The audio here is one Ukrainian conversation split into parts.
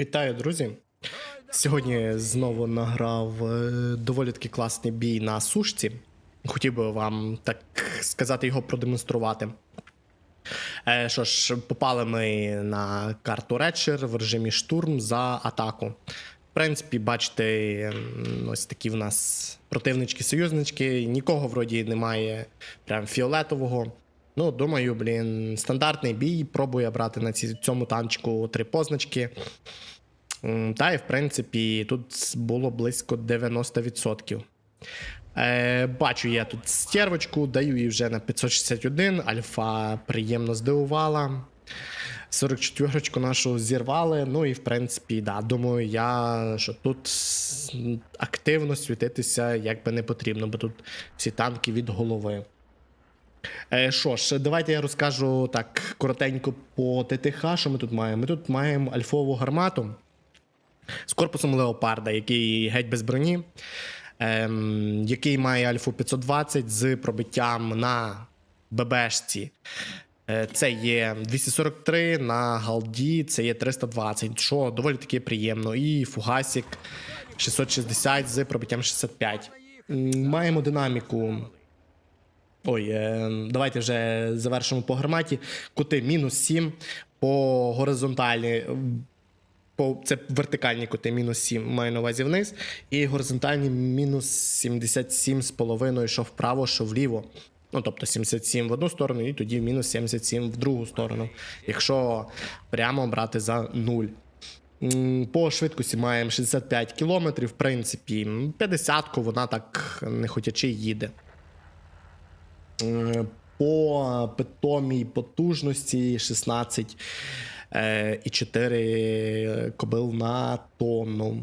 Вітаю, друзі! Сьогодні знову награв е, доволі таки класний бій на сушці. Хотів би вам так сказати його продемонструвати. Е, Що ж, попали ми на карту Редшир в режимі штурм за атаку. В принципі, бачите, ось такі в нас противнички-союзнички. Нікого вроді немає прям фіолетового. Ну, думаю, блін, стандартний бій. Пробую брати на цьому танчику три позначки. Та і в принципі тут було близько 90%. Е, бачу я тут стервочку, даю їй вже на 561. Альфа приємно здивувала. 44-ку нашу зірвали. Ну і в принципі, да, думаю, я що тут активно світитися як би не потрібно, бо тут всі танки від голови. Е, Що ж, давайте я розкажу так коротенько по ТТХ, що ми тут маємо. Ми тут маємо альфову гармату з корпусом леопарда, який геть без броні, ем, який має альфу 520 з пробиттям на ББшці. Е, Це є 243 на галді, це є 320, що доволі таки приємно. І фугасик 660 з пробиттям 65. Маємо динаміку. Ой, е, давайте вже завершимо по гарматі. Кути мінус 7 по горизонталі. По, це вертикальні кути мінус 7 маю на увазі вниз. І горизонтальні мінус 77 з половиною, що вправо, що вліво. Ну, тобто 77 в одну сторону, і тоді мінус 77 в другу сторону, якщо прямо брати за 0. По швидкості маємо 65 км, в принципі, 50-ку вона так не хотячи їде. Е, По питомій потужності 16 е, і 4 кобил на тонну.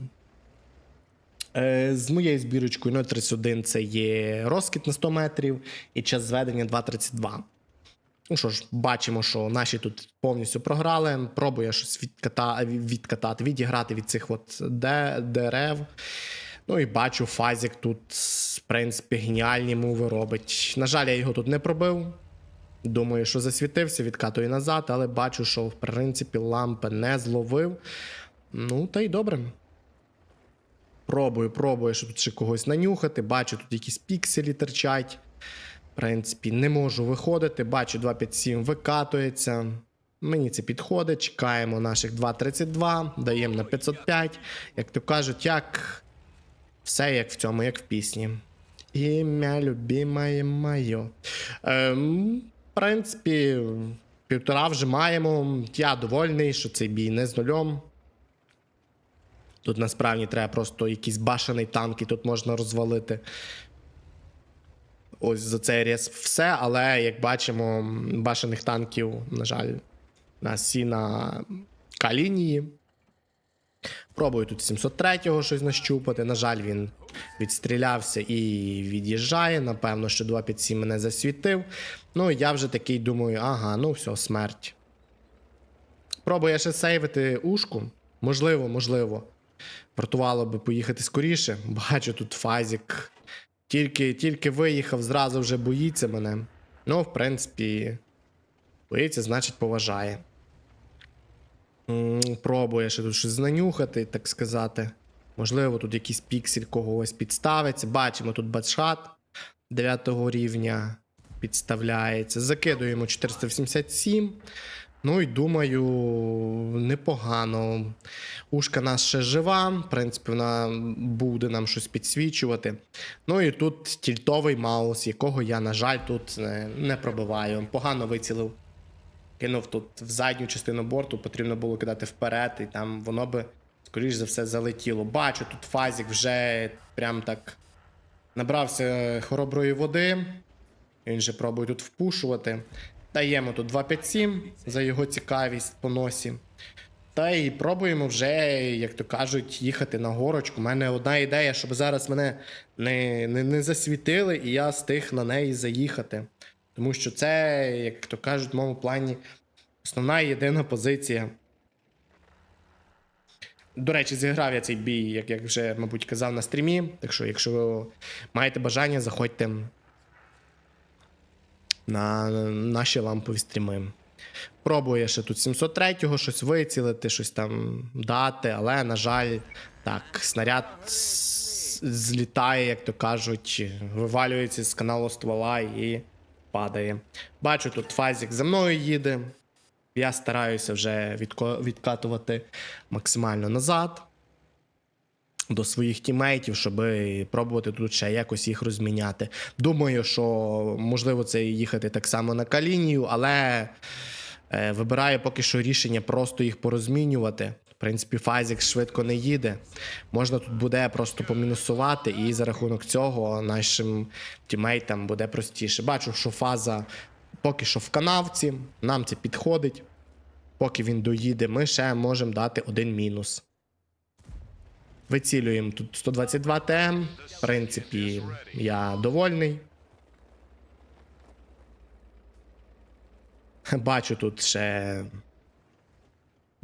Е, З моєю збірочкою 0,31 це є розкид на 100 метрів і час зведення 2,32. Ну що ж, бачимо, що наші тут повністю програли. Пробує щось відката, відкатати, відіграти від цих от дерев. Ну і бачу, Фазік тут, в принципі, геніальні мови робить. На жаль, я його тут не пробив. Думаю, що засвітився, відкатую назад, але бачу, що в принципі лампи не зловив. Ну, та й добре. Пробую, пробую, що тут ще когось нанюхати. Бачу, тут якісь пікселі терчать. В принципі, не можу виходити. Бачу, 257 викатується. Мені це підходить. Чекаємо наших 2.32, даємо на 505. Як то кажуть, як все як в цьому, як в пісні. Ім'я любимає моє. Ем, в принципі, півтора вже маємо. Я довольний, що цей бій не з нульом. Тут насправді треба просто якийсь башений танк, і тут можна розвалити. Ось за цей рез все, але як бачимо, башених танків, на жаль, на всі на К-лінії. Пробую тут 703-го щось нащупати. На жаль, він відстрілявся і від'їжджає. Напевно, що 257 мене засвітив. Ну, я вже такий думаю, ага, ну все, смерть. Пробую ще сейвити ушку. Можливо, можливо. Вартувало би поїхати скоріше. Бачу, тут фазік. Тільки, тільки виїхав, зразу вже боїться мене. Ну, в принципі, боїться, значить, поважає. Пробує ще тут щось нанюхати, так сказати. Можливо, тут якийсь піксель когось підставиться. Бачимо тут бачхат 9 рівня підставляється. Закидуємо 487. Ну і думаю, непогано. Ушка нас ще жива. В принципі, вона буде нам щось підсвічувати. Ну і тут тільтовий маус, якого я, на жаль, тут не пробиваю. Погано вицілив. Кинув тут в задню частину борту, потрібно було кидати вперед, і там воно би, скоріш за все, залетіло. Бачу, тут фазік вже прям так набрався хороброї води. Він же пробує тут впушувати. Даємо тут 257 за його цікавість по носі. Та й пробуємо вже, як то кажуть, їхати на горочку. У мене одна ідея, щоб зараз мене не, не, не засвітили, і я встиг на неї заїхати. Тому що це, як то кажуть, в моєму плані основна і єдина позиція. До речі, зіграв я цей бій, як, як вже, мабуть, казав на стрімі. Так що, якщо ви маєте бажання, заходьте на наші лампові стріми. Пробує ще тут 703-го щось вицілити, щось там дати, але, на жаль, так, снаряд злітає, як то кажуть, вивалюється з каналу ствола і падає. Бачу, тут фазік за мною їде. Я стараюся вже відкатувати максимально назад до своїх тімейтів, щоб пробувати тут ще якось їх розміняти. Думаю, що можливо це їхати так само на калінію, але е, вибираю поки що рішення просто їх порозмінювати. В принципі, Фазік швидко не їде. Можна тут буде просто помінусувати, і за рахунок цього нашим тімейтам буде простіше. Бачу, що фаза поки що в канавці, нам це підходить. Поки він доїде, ми ще можемо дати один мінус. Вицілюємо тут 122 ТМ. В принципі, я довольний. Бачу тут ще.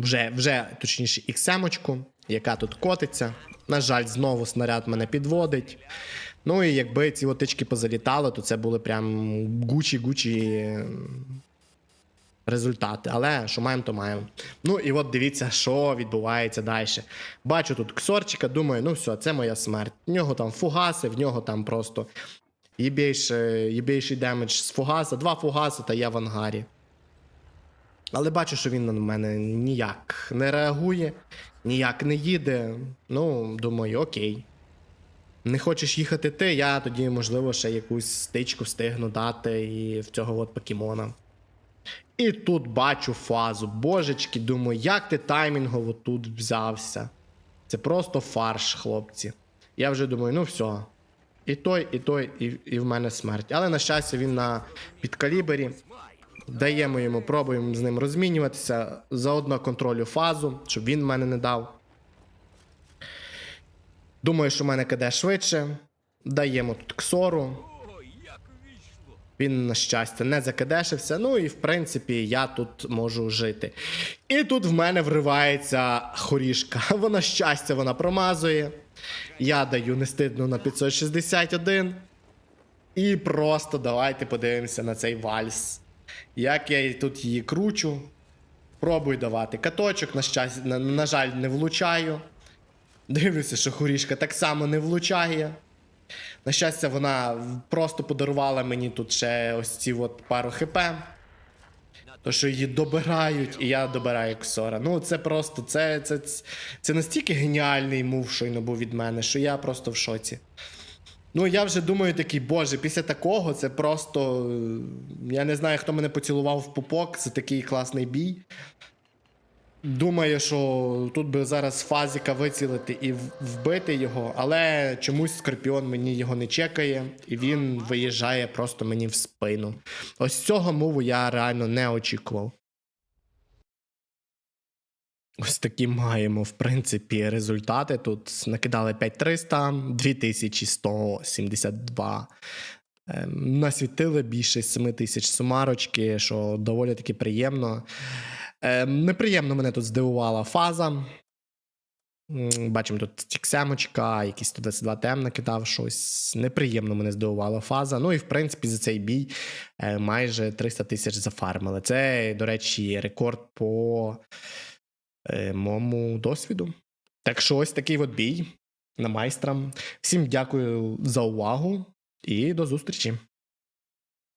Вже, вже точніше, іксемочку, яка тут котиться. На жаль, знову снаряд мене підводить. Ну і якби ці отички позалітали, то це були прям гучі-гучі результати. Але що маємо, то маємо. Ну і от дивіться, що відбувається далі. Бачу тут ксорчика, думаю, ну все, це моя смерть. В нього там фугаси, в нього там просто єбейший демедж з фугаса, два фугаси, та я в ангарі. Але бачу, що він на мене ніяк не реагує, ніяк не їде. Ну, думаю, окей. Не хочеш їхати ти, я тоді, можливо, ще якусь стичку встигну дати і в цього от покемона. І тут бачу фазу. Божечки, думаю, як ти таймінгово тут взявся. Це просто фарш, хлопці. Я вже думаю, ну все. І той, і той, і, і в мене смерть. Але на щастя, він на підкалібері. Даємо йому, пробуємо з ним розмінюватися. Заодно контролю фазу, щоб він мене не дав. Думаю, що в мене киде швидше. Даємо тут ксору. Він, на щастя, не закидешився. Ну і в принципі я тут можу жити. І тут в мене вривається хорішка. Вона щастя, вона промазує. Я даю нестидно на 561. І просто давайте подивимося на цей вальс. Як я тут її кручу. Пробую давати каточок, на, щастя, на, на жаль, не влучаю. Дивлюся, що хорішка так само не влучає. На щастя, вона просто подарувала мені тут ще ось ці от пару хп. То, що її добирають, і я добираю Ксора. Ну, це просто, це, це, це настільки геніальний мув, щойно був від мене, що я просто в шоці. Ну, я вже думаю, такий, боже, після такого це просто. Я не знаю, хто мене поцілував в пупок, це такий класний бій. Думаю, що тут би зараз фазіка вицілити і вбити його, але чомусь Скорпіон мені його не чекає, і він виїжджає просто мені в спину. Ось цього мову я реально не очікував. Ось такі маємо, в принципі, результати. Тут накидали 5300, 2172. Ем, Насвітили більше 7 тисяч сумарочки, що доволі таки приємно. Ем, Неприємно мене тут здивувала фаза. Бачимо тут тіксемочка, якийсь 122 тем накидав щось. Неприємно мене здивувала фаза. Ну і в принципі за цей бій е, майже 300 тисяч зафармили. Це, до речі, рекорд по моєму досвіду. Так що ось такий от бій на майстрам. Всім дякую за увагу і до зустрічі.